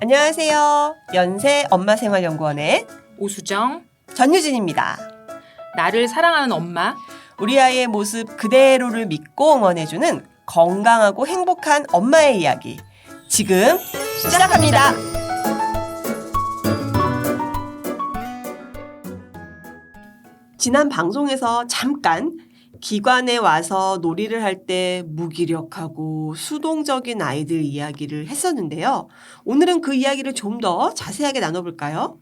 안녕하세요. 연세 엄마생활연구원의 오수정, 전유진입니다. 나를 사랑하는 엄마, 우리 아이의 모습 그대로를 믿고 응원해주는 건강하고 행복한 엄마의 이야기. 지금 시작합니다. 지난 방송에서 잠깐 기관에 와서 놀이를 할 때 무기력하고 수동적인 아이들 이야기를 했었는데요. 오늘은 그 이야기를 좀 더 자세하게 나눠볼까요?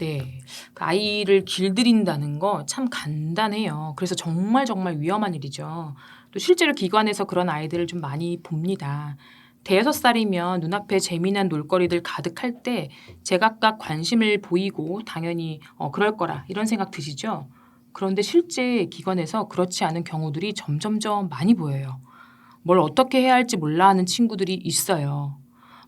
네. 그 아이를 길들인다는 거 참 간단해요. 그래서 정말 정말 위험한 일이죠. 또 실제로 기관에서 그런 아이들을 좀 많이 봅니다. 대여섯 살이면 눈앞에 재미난 놀거리들 가득할 때 제각각 관심을 보이고 당연히 어, 그럴 거라 이런 생각 드시죠? 그런데 실제 기관에서 그렇지 않은 경우들이 점점점 많이 보여요. 뭘 어떻게 해야 할지 몰라 하는 친구들이 있어요.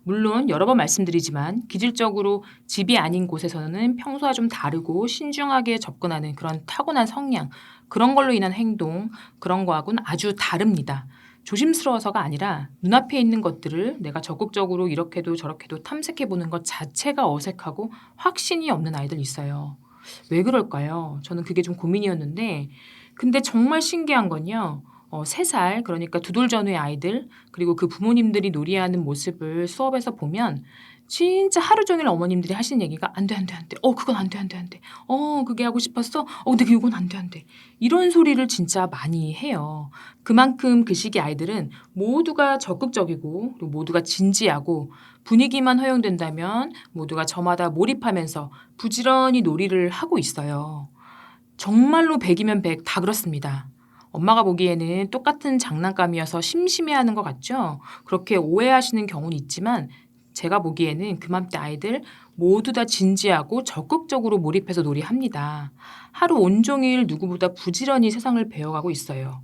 물론 여러 번 말씀드리지만 기질적으로 집이 아닌 곳에서는 평소와 좀 다르고 신중하게 접근하는 그런 타고난 성향, 그런 걸로 인한 행동, 그런 거하고는 아주 다릅니다. 조심스러워서가 아니라 눈앞에 있는 것들을 내가 적극적으로 이렇게도 저렇게도 탐색해 보는 것 자체가 어색하고 확신이 없는 아이들 있어요. 왜 그럴까요? 저는 그게 좀 고민이었는데, 근데 정말 신기한 건요. 어, 3살, 그러니까 두 돌 전후의 아이들, 그리고 그 부모님들이 놀이하는 모습을 수업에서 보면 진짜 하루 종일 어머님들이 하시는 얘기가 안 돼, 안 돼, 안 돼. 어, 그건 안 돼, 안 돼, 안 돼. 어, 그게 하고 싶었어? 어, 근데 그건 안 돼, 안 돼. 이런 소리를 진짜 많이 해요. 그만큼 그 시기 아이들은 모두가 적극적이고 모두가 진지하고 분위기만 허용된다면 모두가 저마다 몰입하면서 부지런히 놀이를 하고 있어요. 정말로 100이면 100 다 그렇습니다. 엄마가 보기에는 똑같은 장난감이어서 심심해하는 것 같죠? 그렇게 오해하시는 경우는 있지만 제가 보기에는 그맘때 아이들 모두 다 진지하고 적극적으로 몰입해서 놀이합니다. 하루 온종일 누구보다 부지런히 세상을 배워가고 있어요.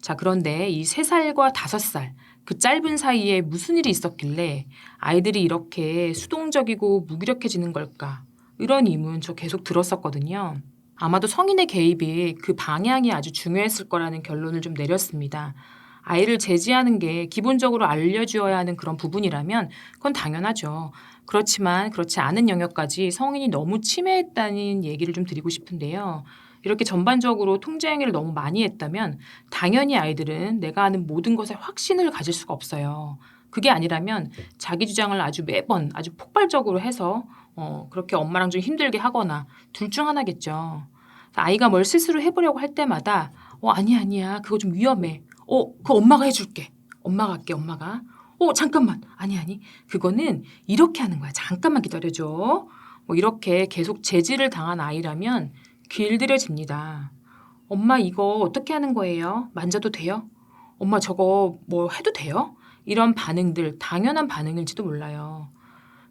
자, 그런데 이 3살과 5살, 그 짧은 사이에 무슨 일이 있었길래 아이들이 이렇게 수동적이고 무기력해지는 걸까? 이런 의문 저 계속 들었었거든요. 아마도 성인의 개입이 그 방향이 아주 중요했을 거라는 결론을 좀 내렸습니다. 아이를 제지하는 게 기본적으로 알려주어야 하는 그런 부분이라면 그건 당연하죠. 그렇지만 그렇지 않은 영역까지 성인이 너무 침해했다는 얘기를 좀 드리고 싶은데요. 이렇게 전반적으로 통제 행위를 너무 많이 했다면 당연히 아이들은 내가 하는 모든 것에 확신을 가질 수가 없어요. 그게 아니라면 자기 주장을 아주 매번 아주 폭발적으로 해서 어, 그렇게 엄마랑 좀 힘들게 하거나 둘 중 하나겠죠. 아이가 뭘 스스로 해보려고 할 때마다 어 아니야 아니야 그거 좀 위험해. 어 그거 엄마가 해줄게. 엄마가 할게 엄마가. 어 잠깐만 아니 아니 그거는 이렇게 하는 거야. 잠깐만 기다려줘. 뭐 이렇게 계속 제지를 당한 아이라면 길들여집니다. 엄마 이거 어떻게 하는 거예요? 만져도 돼요? 엄마 저거 뭐 해도 돼요? 이런 반응들 당연한 반응일지도 몰라요.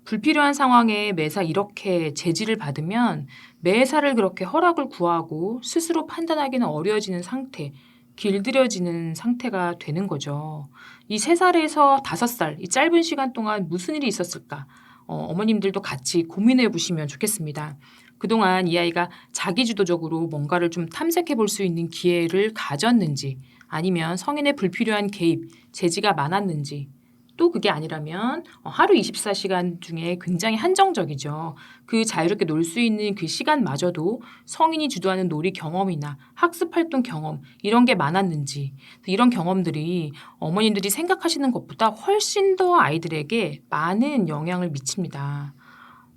불필요한 상황에 매사 이렇게 제지를 받으면 매사를 그렇게 허락을 구하고 스스로 판단하기는 어려워지는 상태, 길들여지는 상태가 되는 거죠. 이 세살에서 다섯 살 이 짧은 시간 동안 무슨 일이 있었을까? 어, 어머님들도 같이 고민해 보시면 좋겠습니다. 그동안 이 아이가 자기주도적으로 뭔가를 좀 탐색해 볼 수 있는 기회를 가졌는지, 아니면 성인의 불필요한 개입, 제지가 많았는지, 또 그게 아니라면 어, 하루 24시간 중에 굉장히 한정적이죠. 그 자유롭게 놀 수 있는 그 시간마저도 성인이 주도하는 놀이 경험이나 학습 활동 경험 이런 게 많았는지 이런 경험들이 어머님들이 생각하시는 것보다 훨씬 더 아이들에게 많은 영향을 미칩니다.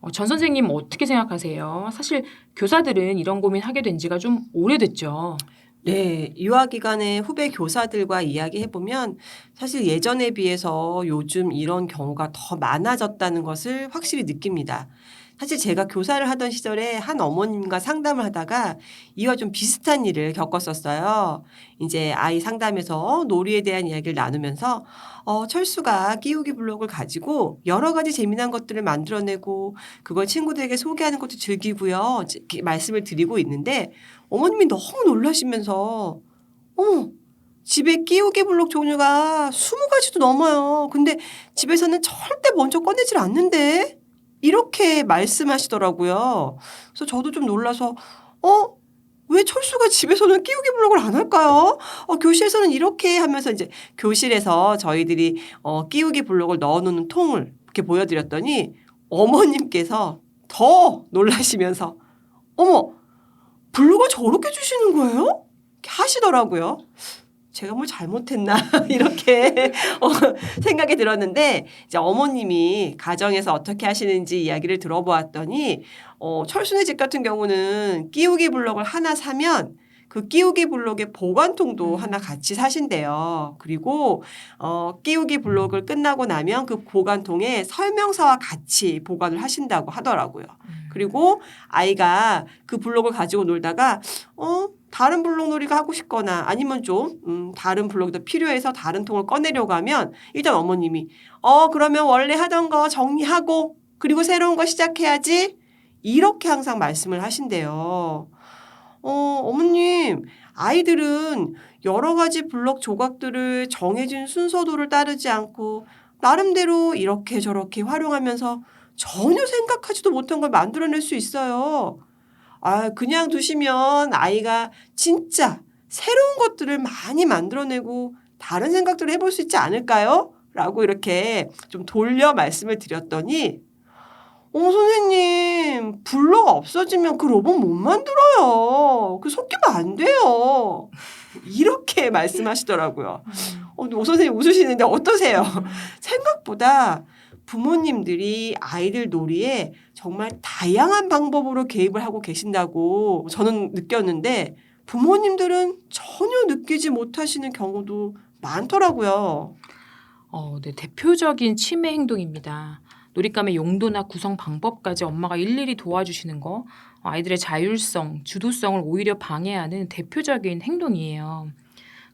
어, 전 선생님 어떻게 생각하세요? 사실 교사들은 이런 고민 하게 된 지가 좀 오래됐죠. 네, 유아기관의 후배 교사들과 이야기해 보면 사실 예전에 비해서 요즘 이런 경우가 더 많아졌다는 것을 확실히 느낍니다. 사실 제가 교사를 하던 시절에 한 어머님과 상담을 하다가 이와 좀 비슷한 일을 겪었었어요. 이제 아이 상담에서 놀이에 대한 이야기를 나누면서 어, 철수가 끼우기 블록을 가지고 여러 가지 재미난 것들을 만들어내고 그걸 친구들에게 소개하는 것도 즐기고요. 말씀을 드리고 있는데 어머님이 너무 놀라시면서 어머 집에 끼우기 블록 종류가 20가지도 넘어요. 근데 집에서는 절대 먼저 꺼내질 않는데 이렇게 말씀하시더라고요. 그래서 저도 좀 놀라서 어? 왜 철수가 집에서는 끼우기 블록을 안 할까요? 어, 교실에서는 이렇게 하면서 이제 교실에서 저희들이 어, 끼우기 블록을 넣어놓는 통을 이렇게 보여드렸더니 어머님께서 더 놀라시면서 어머 블로거 저렇게 주시는 거예요? 하시더라고요. 제가 뭘 잘못했나 이렇게 어, 생각이 들었는데 이제 어머님이 가정에서 어떻게 하시는지 이야기를 들어보았더니 어, 철순의 집 같은 경우는 끼우기 블록을 하나 사면 그 끼우기 블록의 보관통도 음. 하나 같이 사신대요. 그리고 어, 끼우기 블록을 끝나고 나면 그 보관통에 설명서와 같이 보관을 하신다고 하더라고요. 그리고 아이가 그 블록을 가지고 놀다가 어 다른 블록 놀이가 하고 싶거나 아니면 좀 음, 다른 블록이 더 필요해서 다른 통을 꺼내려고 하면 일단 어머님이 어 그러면 원래 하던 거 정리하고 그리고 새로운 거 시작해야지 이렇게 항상 말씀을 하신대요. 어 어머님 아이들은 여러 가지 블록 조각들을 정해진 순서도를 따르지 않고 나름대로 이렇게 저렇게 활용하면서 전혀 생각하지도 못한 걸 만들어낼 수 있어요. 아, 그냥 두시면 아이가 진짜 새로운 것들을 많이 만들어내고 다른 생각들을 해볼 수 있지 않을까요? 라고 이렇게 좀 돌려 말씀을 드렸더니, 어, 선생님, 블럭 없어지면 그 로봇 못 만들어요. 그 속기면 안 돼요. 이렇게 말씀하시더라고요. 어, 오 선생님 웃으시는데 어떠세요? 생각보다 부모님들이 아이들 놀이에 정말 다양한 방법으로 개입을 하고 계신다고 저는 느꼈는데 부모님들은 전혀 느끼지 못하시는 경우도 많더라고요. 어, 네, 대표적인 치매 행동입니다. 놀잇감의 용도나 구성 방법까지 엄마가 일일이 도와주시는 거, 어, 아이들의 자율성, 주도성을 오히려 방해하는 대표적인 행동이에요.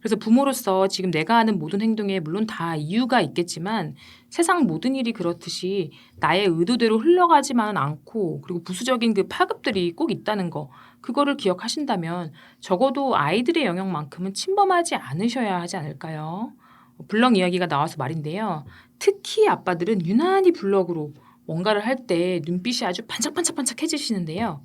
그래서 부모로서 지금 내가 하는 모든 행동에 물론 다 이유가 있겠지만 세상 모든 일이 그렇듯이 나의 의도대로 흘러가지만은 않고 그리고 부수적인 그 파급들이 꼭 있다는 거 그거를 기억하신다면 적어도 아이들의 영역만큼은 침범하지 않으셔야 하지 않을까요? 블럭 이야기가 나와서 말인데요. 특히 아빠들은 유난히 블럭으로 뭔가를 할 때 눈빛이 아주 반짝반짝반짝해지시는데요.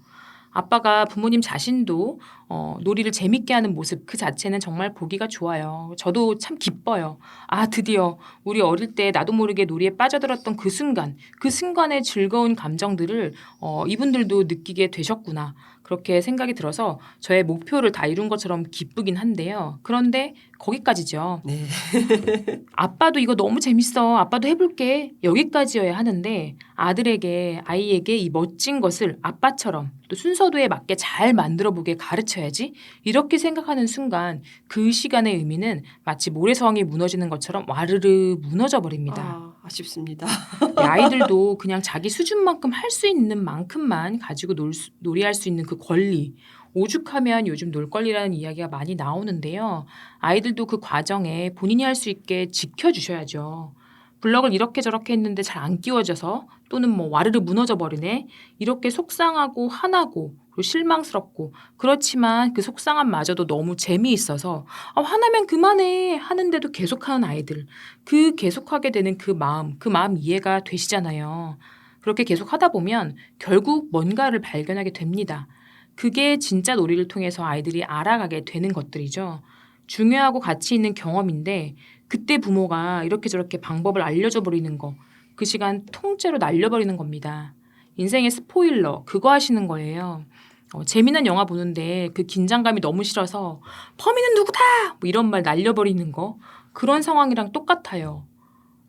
아빠가 부모님 자신도 어, 놀이를 재밌게 하는 모습 그 자체는 정말 보기가 좋아요. 저도 참 기뻐요. 아 드디어 우리 어릴 때 나도 모르게 놀이에 빠져들었던 그 순간, 그 순간의 즐거운 감정들을 어, 이분들도 느끼게 되셨구나. 그렇게 생각이 들어서 저의 목표를 다 이룬 것처럼 기쁘긴 한데요. 그런데 거기까지죠. 네. 아빠도 이거 너무 재밌어. 아빠도 해볼게. 여기까지여야 하는데 아들에게 아이에게 이 멋진 것을 아빠처럼 또 순서도에 맞게 잘 만들어 보게 가르쳐야지. 이렇게 생각하는 순간 그 시간의 의미는 마치 모래성이 무너지는 것처럼 와르르 무너져 버립니다. 아, 아쉽습니다. 네, 아이들도 그냥 자기 수준만큼 할 수 있는 만큼만 가지고 놀 수- 놀이할 수 있는 그 권리. 오죽하면 요즘 놀 권리라는 이야기가 많이 나오는데요. 아이들도 그 과정에 본인이 할 수 있게 지켜주셔야죠. 블럭을 이렇게 저렇게 했는데 잘 안 끼워져서 또는 뭐 와르르 무너져 버리네. 이렇게 속상하고 화나고 그리고 실망스럽고 그렇지만 그 속상함 마저도 너무 재미있어서 아, 화나면 그만해 하는데도 계속하는 아이들. 그 계속하게 되는 그 마음, 그 마음 이해가 되시잖아요. 그렇게 계속 하다 보면 결국 뭔가를 발견하게 됩니다. 그게 진짜 놀이를 통해서 아이들이 알아가게 되는 것들이죠. 중요하고 가치 있는 경험인데 그때 부모가 이렇게 저렇게 방법을 알려줘 버리는 거, 그 시간 통째로 날려버리는 겁니다. 인생의 스포일러, 그거 하시는 거예요. 어, 재미난 영화 보는데 그 긴장감이 너무 싫어서 범인은 누구다! 뭐 이런 말 날려버리는 거. 그런 상황이랑 똑같아요.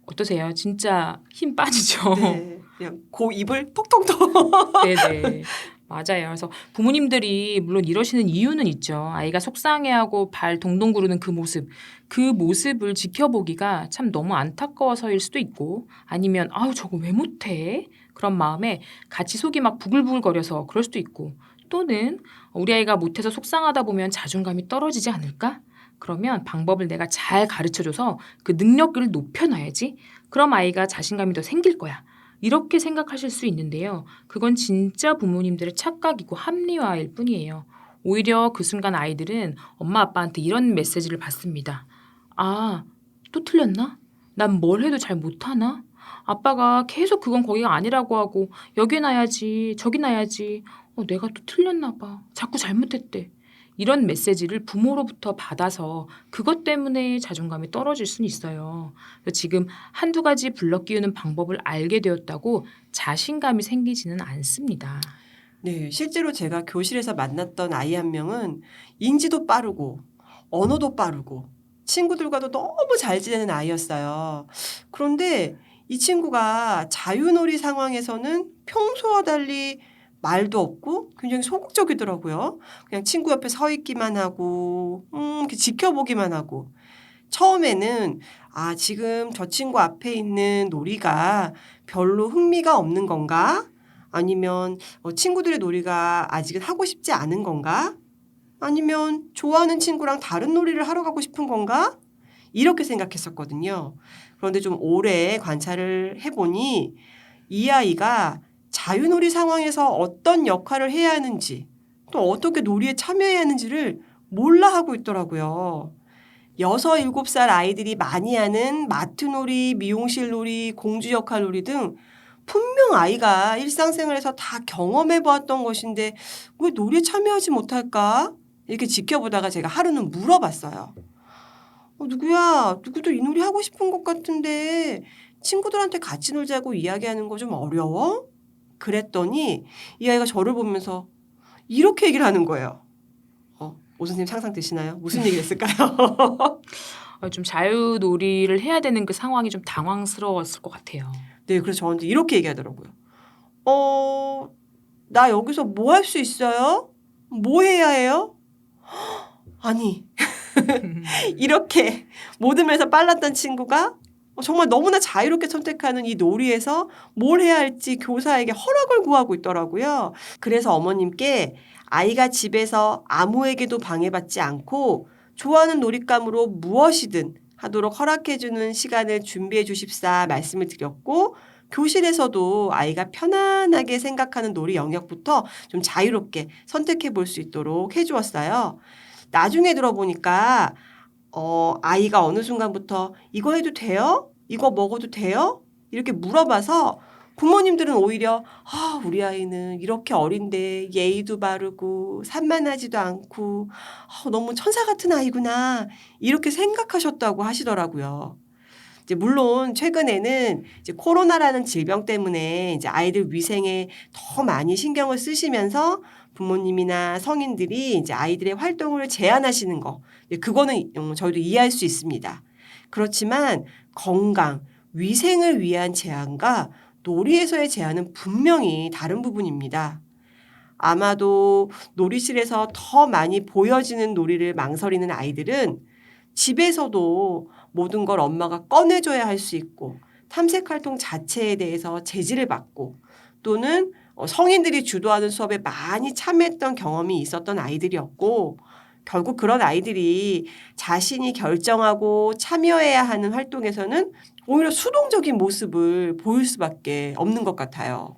어떠세요? 진짜 힘 빠지죠? 네. 그냥 고 입을 톡톡톡. 네네. 맞아요. 그래서 부모님들이 물론 이러시는 이유는 있죠. 아이가 속상해하고 발 동동 구르는 그 모습, 그 모습을 지켜보기가 참 너무 안타까워서일 수도 있고, 아니면 아우 저거 왜 못해? 그런 마음에 같이 속이 막 부글부글거려서 그럴 수도 있고, 또는 우리 아이가 못해서 속상하다 보면 자존감이 떨어지지 않을까? 그러면 방법을 내가 잘 가르쳐줘서 그 능력을 높여놔야지. 그럼 아이가 자신감이 더 생길 거야. 이렇게 생각하실 수 있는데요. 그건 진짜 부모님들의 착각이고 합리화일 뿐이에요. 오히려 그 순간 아이들은 엄마 아빠한테 이런 메시지를 받습니다. 아, 또 틀렸나? 난 뭘 해도 잘 못하나? 아빠가 계속 그건 거기가 아니라고 하고 여기 놔야지 저기 놔야지 어, 내가 또 틀렸나 봐. 자꾸 잘못했대. 이런 메시지를 부모로부터 받아서 그것 때문에 자존감이 떨어질 수는 있어요. 지금 한두 가지 블럭 끼우는 방법을 알게 되었다고 자신감이 생기지는 않습니다. 네, 실제로 제가 교실에서 만났던 아이 한 명은 인지도 빠르고 언어도 빠르고 친구들과도 너무 잘 지내는 아이였어요. 그런데 이 친구가 자유놀이 상황에서는 평소와 달리 말도 없고 굉장히 소극적이더라고요. 그냥 친구 옆에 서 있기만 하고, 음, 이렇게 지켜보기만 하고. 처음에는 아, 지금 저 친구 앞에 있는 놀이가 별로 흥미가 없는 건가? 아니면 어, 친구들의 놀이가 아직은 하고 싶지 않은 건가? 아니면 좋아하는 친구랑 다른 놀이를 하러 가고 싶은 건가? 이렇게 생각했었거든요. 그런데 좀 오래 관찰을 해보니 이 아이가 자유놀이 상황에서 어떤 역할을 해야 하는지 또 어떻게 놀이에 참여해야 하는지를 몰라 하고 있더라고요. 여섯, 일곱 살 아이들이 많이 하는 마트놀이, 미용실놀이, 공주 역할 놀이 등 분명 아이가 일상생활에서 다 경험해 보았던 것인데 왜 놀이에 참여하지 못할까? 이렇게 지켜보다가 제가 하루는 물어봤어요. 어, 누구야? 누구도 이 놀이 하고 싶은 것 같은데 친구들한테 같이 놀자고 이야기하는 거 좀 어려워? 그랬더니 이 아이가 저를 보면서 이렇게 얘기를 하는 거예요. 어, 오 선생님 상상 되시나요? 무슨 얘기를 했을까요? 어, 좀 자유놀이를 해야 되는 그 상황이 좀 당황스러웠을 것 같아요. 네, 그래서 저한테 이렇게 얘기하더라고요. 어, 나 여기서 뭐 할 수 있어요? 뭐 해야 해요? 아니, 이렇게 모든 면에서 빨랐던 친구가 정말 너무나 자유롭게 선택하는 이 놀이에서 뭘 해야 할지 교사에게 허락을 구하고 있더라고요. 그래서 어머님께 아이가 집에서 아무에게도 방해받지 않고 좋아하는 놀잇감으로 무엇이든 하도록 허락해주는 시간을 준비해 주십사 말씀을 드렸고 교실에서도 아이가 편안하게 생각하는 놀이 영역부터 좀 자유롭게 선택해 볼 수 있도록 해주었어요. 나중에 들어보니까 어, 아이가 어느 순간부터 이거 해도 돼요? 이거 먹어도 돼요? 이렇게 물어봐서 부모님들은 오히려 아, 우리 아이는 이렇게 어린데 예의도 바르고 산만하지도 않고 아, 너무 천사 같은 아이구나 이렇게 생각하셨다고 하시더라고요. 이제 물론 최근에는 이제 코로나라는 질병 때문에 이제 아이들 위생에 더 많이 신경을 쓰시면서 부모님이나 성인들이 이제 아이들의 활동을 제한하시는 거 예, 그거는 음, 저희도 이해할 수 있습니다. 그렇지만 건강, 위생을 위한 제한과 놀이에서의 제한은 분명히 다른 부분입니다. 아마도 놀이실에서 더 많이 보여지는 놀이를 망설이는 아이들은 집에서도 모든 걸 엄마가 꺼내줘야 할 수 있고 탐색 활동 자체에 대해서 제지를 받고 또는 어, 성인들이 주도하는 수업에 많이 참여했던 경험이 있었던 아이들이었고 결국 그런 아이들이 자신이 결정하고 참여해야 하는 활동에서는 오히려 수동적인 모습을 보일 수밖에 없는 것 같아요.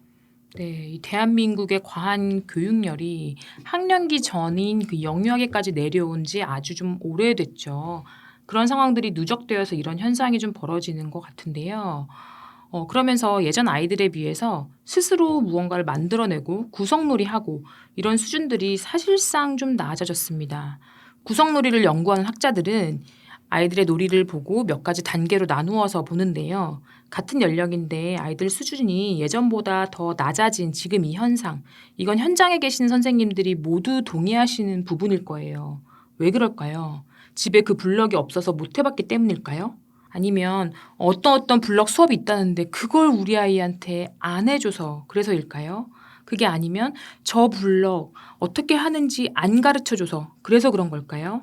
네, 이 대한민국의 과한 교육열이 학령기 전인 그 영유아기까지 내려온 지 아주 좀 오래됐죠. 그런 상황들이 누적되어서 이런 현상이 좀 벌어지는 것 같은데요. 어, 그러면서 예전 아이들에 비해서 스스로 무언가를 만들어내고 구성놀이하고 이런 수준들이 사실상 좀 낮아졌습니다. 구성놀이를 연구하는 학자들은 아이들의 놀이를 보고 몇 가지 단계로 나누어서 보는데요. 같은 연령인데 아이들 수준이 예전보다 더 낮아진 지금 이 현상, 이건 현장에 계신 선생님들이 모두 동의하시는 부분일 거예요. 왜 그럴까요? 집에 그 블럭이 없어서 못 해봤기 때문일까요? 아니면 어떤 어떤 블럭 수업이 있다는데 그걸 우리 아이한테 안 해줘서 그래서일까요? 그게 아니면 저 블럭 어떻게 하는지 안 가르쳐줘서 그래서 그런 걸까요?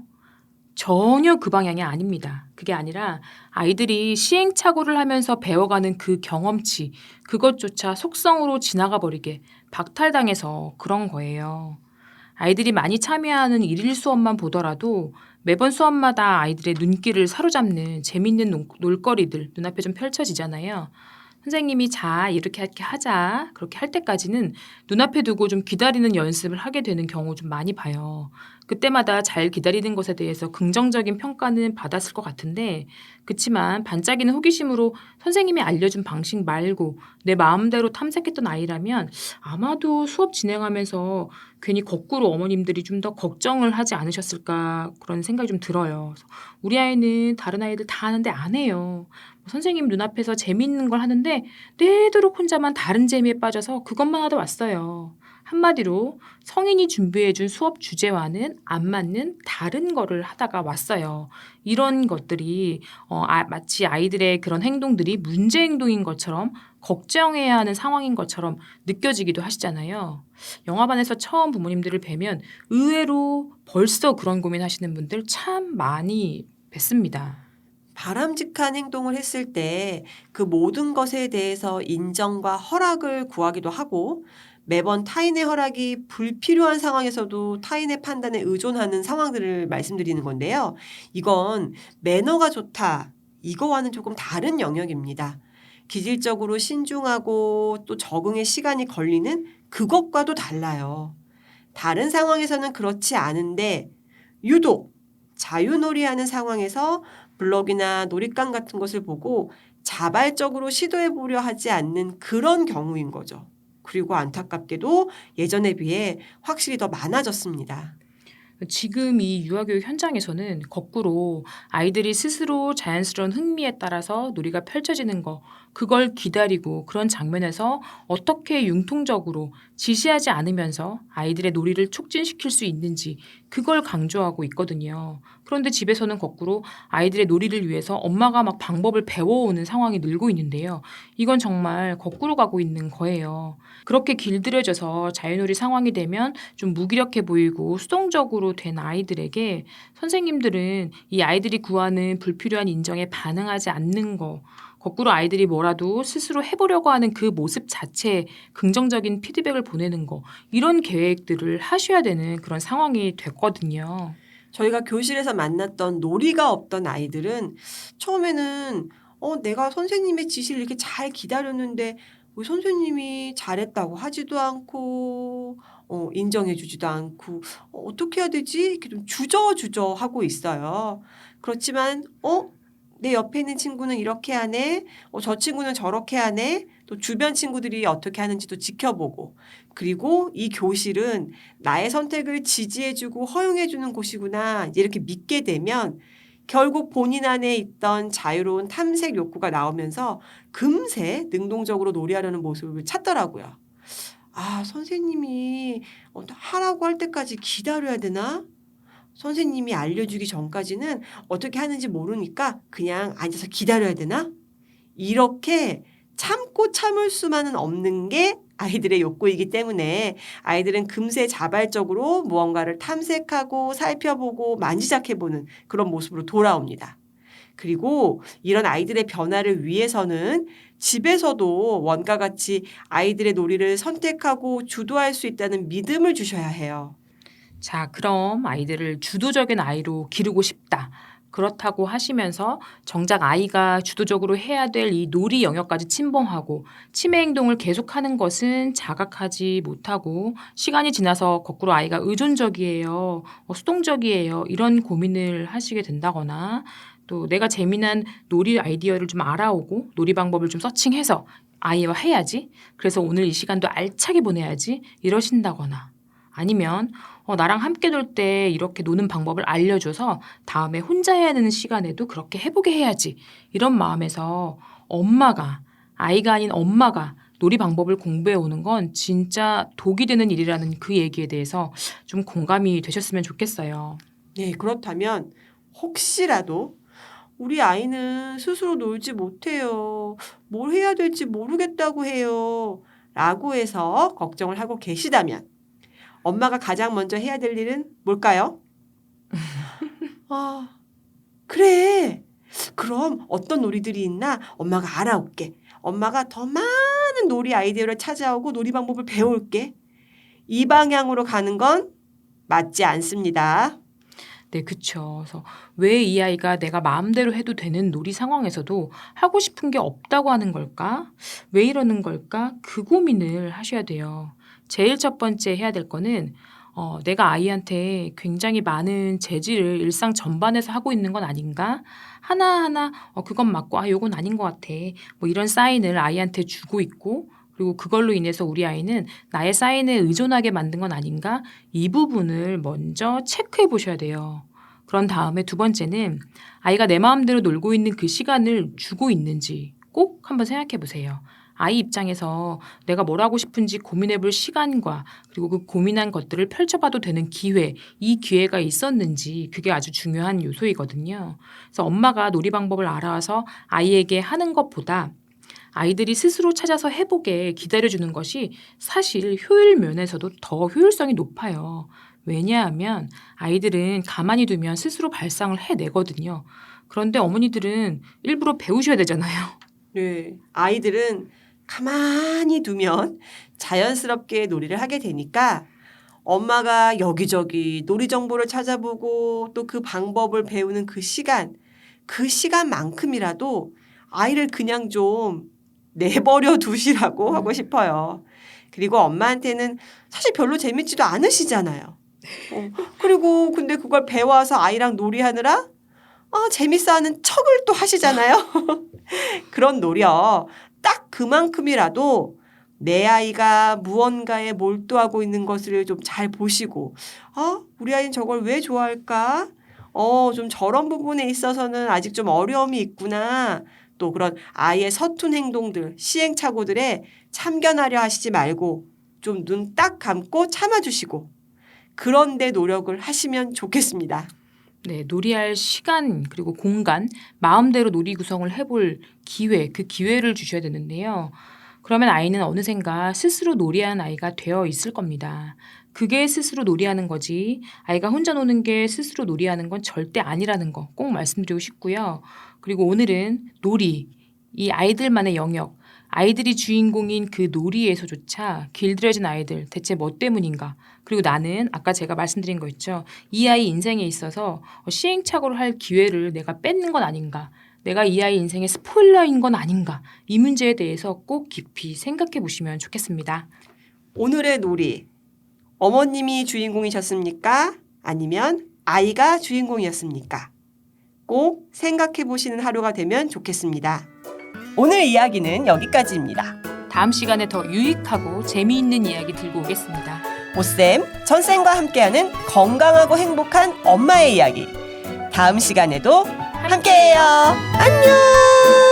전혀 그 방향이 아닙니다. 그게 아니라 아이들이 시행착오를 하면서 배워가는 그 경험치, 그것조차 속성으로 지나가 버리게 박탈당해서 그런 거예요. 아이들이 많이 참여하는 일일 수업만 보더라도 매번 수업마다 아이들의 눈길을 사로잡는 재밌는 놀- 놀거리들 눈앞에 좀 펼쳐지잖아요. 선생님이 자 이렇게 이렇게 하자 그렇게 할 때까지는 눈앞에 두고 좀 기다리는 연습을 하게 되는 경우 좀 많이 봐요. 그때마다 잘 기다리는 것에 대해서 긍정적인 평가는 받았을 것 같은데 그치만 반짝이는 호기심으로 선생님이 알려준 방식 말고 내 마음대로 탐색했던 아이라면 아마도 수업 진행하면서 괜히 거꾸로 어머님들이 좀 더 걱정을 하지 않으셨을까 그런 생각이 좀 들어요. 우리 아이는 다른 아이들 다 하는데 안 해요. 뭐 선생님 눈앞에서 재미있는 걸 하는데 내도록 혼자만 다른 재미에 빠져서 그것만 하다 왔어요. 한마디로 성인이 준비해준 수업 주제와는 안 맞는 다른 거를 하다가 왔어요. 이런 것들이 어, 아, 마치 아이들의 그런 행동들이 문제 행동인 것처럼 걱정해야 하는 상황인 것처럼 느껴지기도 하시잖아요. 영화반에서 처음 부모님들을 뵈면 의외로 벌써 그런 고민하시는 분들 참 많이 뵀습니다. 바람직한 행동을 했을 때 그 모든 것에 대해서 인정과 허락을 구하기도 하고 매번 타인의 허락이 불필요한 상황에서도 타인의 판단에 의존하는 상황들을 말씀드리는 건데요. 이건 매너가 좋다. 이거와는 조금 다른 영역입니다. 기질적으로 신중하고 또 적응에 시간이 걸리는 그것과도 달라요. 다른 상황에서는 그렇지 않은데 유독 자유놀이하는 상황에서 블럭이나 놀잇감 같은 것을 보고 자발적으로 시도해 보려 하지 않는 그런 경우인 거죠. 그리고 안타깝게도 예전에 비해 확실히 더 많아졌습니다. 지금 이 유아교육 현장에서는 거꾸로 아이들이 스스로 자연스러운 흥미에 따라서 놀이가 펼쳐지는 거, 그걸 기다리고 그런 장면에서 어떻게 융통적으로 지시하지 않으면서 아이들의 놀이를 촉진시킬 수 있는지 그걸 강조하고 있거든요. 그런데 집에서는 거꾸로 아이들의 놀이를 위해서 엄마가 막 방법을 배워오는 상황이 늘고 있는데요. 이건 정말 거꾸로 가고 있는 거예요. 그렇게 길들여져서 자유놀이 상황이 되면 좀 무기력해 보이고 수동적으로 된 아이들에게 선생님들은 이 아이들이 구하는 불필요한 인정에 반응하지 않는 거, 거꾸로 아이들이 뭐라도 스스로 해보려고 하는 그 모습 자체에 긍정적인 피드백을 보내는 거, 이런 계획들을 하셔야 되는 그런 상황이 됐거든요. 저희가 교실에서 만났던 놀이가 없던 아이들은 처음에는 어, 내가 선생님의 지시를 이렇게 잘 기다렸는데 왜 선생님이 잘했다고 하지도 않고 어, 인정해주지도 않고 어, 어떻게 해야 되지? 이렇게 좀 주저주저 하고 있어요. 그렇지만 어? 내 옆에 있는 친구는 이렇게 하네. 어, 저 친구는 저렇게 하네. 또 주변 친구들이 어떻게 하는지도 지켜보고 그리고 이 교실은 나의 선택을 지지해주고 허용해주는 곳이구나 이렇게 믿게 되면 결국 본인 안에 있던 자유로운 탐색 욕구가 나오면서 금세 능동적으로 놀이하려는 모습을 찾더라고요. 아, 선생님이 어, 하라고 할 때까지 기다려야 되나? 선생님이 알려주기 전까지는 어떻게 하는지 모르니까 그냥 앉아서 기다려야 되나? 이렇게 참고 참을 수만은 없는 게 아이들의 욕구이기 때문에 아이들은 금세 자발적으로 무언가를 탐색하고 살펴보고 만지작해보는 그런 모습으로 돌아옵니다. 그리고 이런 아이들의 변화를 위해서는 집에서도 원과 같이 아이들의 놀이를 선택하고 주도할 수 있다는 믿음을 주셔야 해요. 자, 그럼 아이들을 주도적인 아이로 기르고 싶다. 그렇다고 하시면서 정작 아이가 주도적으로 해야 될 이 놀이 영역까지 침범하고 치매 행동을 계속하는 것은 자각하지 못하고 시간이 지나서 거꾸로 아이가 의존적이에요, 어, 수동적이에요 이런 고민을 하시게 된다거나 또 내가 재미난 놀이 아이디어를 좀 알아오고 놀이 방법을 좀 서칭해서 아이와 해야지 그래서 오늘 이 시간도 알차게 보내야지 이러신다거나 아니면 어, 나랑 함께 놀 때 이렇게 노는 방법을 알려줘서 다음에 혼자 해야 되는 시간에도 그렇게 해보게 해야지. 이런 마음에서 엄마가, 아이가 아닌 엄마가 놀이 방법을 공부해 오는 건 진짜 독이 되는 일이라는 그 얘기에 대해서 좀 공감이 되셨으면 좋겠어요. 네, 그렇다면 혹시라도 우리 아이는 스스로 놀지 못해요. 뭘 해야 될지 모르겠다고 해요. 라고 해서 걱정을 하고 계시다면 엄마가 가장 먼저 해야 될 일은 뭘까요? 아, 그래. 그럼 어떤 놀이들이 있나 엄마가 알아올게. 엄마가 더 많은 놀이 아이디어를 찾아오고 놀이 방법을 배울게. 이 방향으로 가는 건 맞지 않습니다. 네, 그쵸. 그래서 왜 이 아이가 내가 마음대로 해도 되는 놀이 상황에서도 하고 싶은 게 없다고 하는 걸까? 왜 이러는 걸까? 그 고민을 하셔야 돼요. 제일 첫 번째 해야 될 거는 어, 내가 아이한테 굉장히 많은 재질을 일상 전반에서 하고 있는 건 아닌가? 하나하나 어, 그건 맞고 아 요건 아닌 것 같아. 뭐 이런 사인을 아이한테 주고 있고 그리고 그걸로 인해서 우리 아이는 나의 사인에 의존하게 만든 건 아닌가? 이 부분을 먼저 체크해 보셔야 돼요. 그런 다음에 두 번째는 아이가 내 마음대로 놀고 있는 그 시간을 주고 있는지 꼭 한번 생각해 보세요. 아이 입장에서 내가 뭘 하고 싶은지 고민해 볼 시간과 그리고 그 고민한 것들을 펼쳐봐도 되는 기회, 이 기회가 있었는지 그게 아주 중요한 요소이거든요. 그래서 엄마가 놀이 방법을 알아서 아이에게 하는 것보다 아이들이 스스로 찾아서 해보게 기다려주는 것이 사실 효율 면에서도 더 효율성이 높아요. 왜냐하면 아이들은 가만히 두면 스스로 발상을 해내거든요. 그런데 어머니들은 일부러 배우셔야 되잖아요. 네. 아이들은 가만히 두면 자연스럽게 놀이를 하게 되니까 엄마가 여기저기 놀이 정보를 찾아보고 또 그 방법을 배우는 그 시간, 그 시간만큼이라도 아이를 그냥 좀 내버려 두시라고 하고 싶어요. 그리고 엄마한테는 사실 별로 재밌지도 않으시잖아요. 어, 그리고 근데 그걸 배워서 아이랑 놀이하느라 어, 재밌어 하는 척을 또 하시잖아요. 그런 노력 딱 그만큼이라도 내 아이가 무언가에 몰두하고 있는 것을 좀 잘 보시고 어 우리 아이는 저걸 왜 좋아할까 어 좀 저런 부분에 있어서는 아직 좀 어려움이 있구나 또 그런 아이의 서툰 행동들 시행착오들에 참견하려 하시지 말고 좀 눈 딱 감고 참아주시고 그런데 노력을 하시면 좋겠습니다. 네, 놀이할 시간 그리고 공간, 마음대로 놀이 구성을 해볼 기회, 그 기회를 주셔야 되는데요. 그러면 아이는 어느샌가 스스로 놀이하는 아이가 되어 있을 겁니다. 그게 스스로 놀이하는 거지. 아이가 혼자 노는 게 스스로 놀이하는 건 절대 아니라는 거 꼭 말씀드리고 싶고요. 그리고 오늘은 놀이, 이 아이들만의 영역, 아이들이 주인공인 그 놀이에서조차 길들여진 아이들 대체 뭐 때문인가? 그리고 나는 아까 제가 말씀드린 거 있죠. 이 아이 인생에 있어서 시행착오를 할 기회를 내가 뺏는 건 아닌가? 내가 이 아이 인생의 스포일러인 건 아닌가? 이 문제에 대해서 꼭 깊이 생각해 보시면 좋겠습니다. 오늘의 놀이 어머님이 주인공이셨습니까? 아니면 아이가 주인공이었습니까? 꼭 생각해 보시는 하루가 되면 좋겠습니다. 오늘 이야기는 여기까지입니다. 다음 시간에 더 유익하고 재미있는 이야기 들고 오겠습니다. 오쌤, 전쌤과 함께하는 건강하고 행복한 엄마의 이야기. 다음 시간에도 함께해요. 안녕!